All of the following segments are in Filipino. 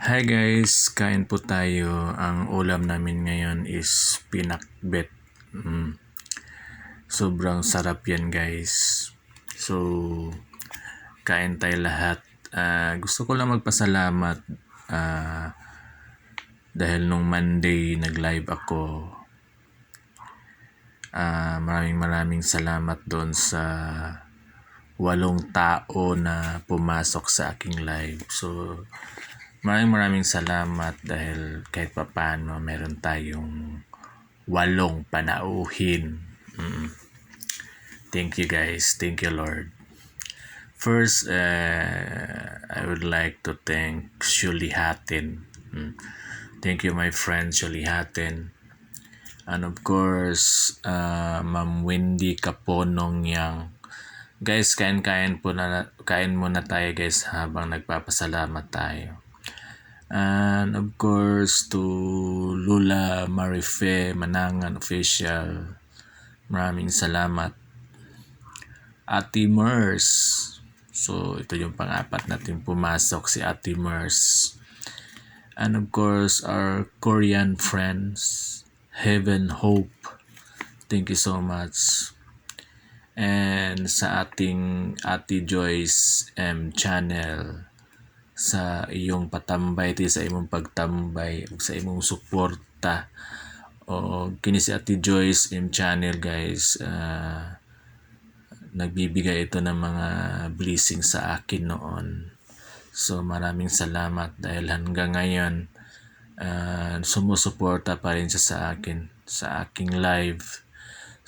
Hi guys, kain po tayo. Ang ulam namin ngayon is pinakbet. Mm. Sobrang sarap yan guys. So, kain tayo lahat. Ah, gusto ko lang magpasalamat ah, dahil nung Monday nag-live ako. Ah, maraming maraming salamat doon sa walong tao na pumasok sa aking live. So, maraming maraming salamat dahil kahit papano meron tayong walong panauhin. Mm. Thank you guys. Thank you Lord. First, uh, I would like to thank Shuli Hatin. Mm. Thank you my friend Shuli Hatin. And of course, uh, Ma'am Wendy Kaponong yang Guys, kain-kain po na kain muna tayo guys habang nagpapasalamat tayo. And of course to Lula Marife Manangan Official. Maraming salamat. Ate Mers. So ito yung pang-apat natin pumasok si Ate Mers. And of course our Korean friends Heaven Hope. Thank you so much and sa ating Ate Joyce M channel sa iyong patambay ti sa imong pagtambay ug sa imong suporta. O kini si Ate Joyce M channel guys ah, nagbibigay ito ng mga blessing sa akin noon. So maraming salamat dahil hanggang ngayon ah, sumusuporta pa rin siya sa akin sa aking live.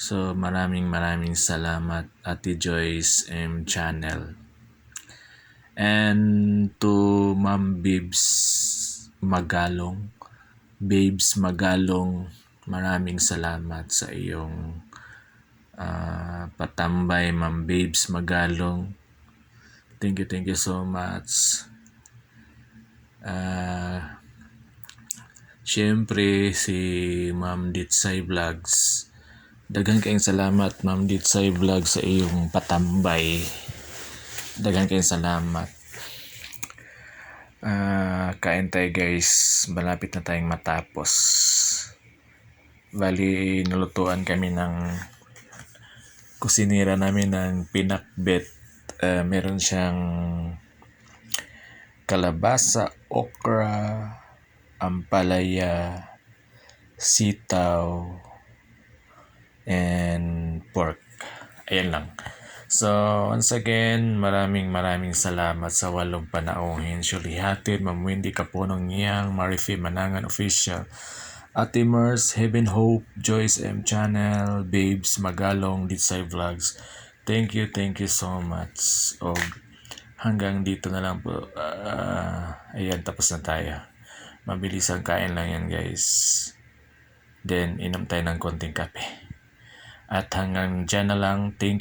So maraming maraming salamat Ate Joyce M channel. And to Ma'am Bibs Magalong, Babes Magalong, maraming salamat sa iyong ah, patambay Ma'am Babes Magalong. Thank you, thank you so much. Ah, Siyempre si Ma'am Ditsay Vlogs. Dagan kayong salamat Ma'am Ditsay Vlog sa iyong patambay. Dagan kayong salamat. Ah, kain tayo guys. Malapit na tayong matapos. Bali, nalutuan kami ng kusinira namin ng pinakbet. Ah, meron siyang kalabasa, okra, ampalaya, sitaw, and pork. Ayan lang. So, once again, maraming maraming salamat sa walong panauhin. Shuli Hatid, Ma'am Wendy Kapunong Niyang, Marifi Manangan Official, Ate Mers, Heaven Hope, Joyce M Channel, Babes Magalong, Ditsay Vlogs. Thank you, thank you so much. O hanggang dito na lang po. Ah, ayan, tapos na tayo. Mabilis ang kain lang yan guys. Then, inom tayo ng konting kape. At hanggang dyan na lang. Thank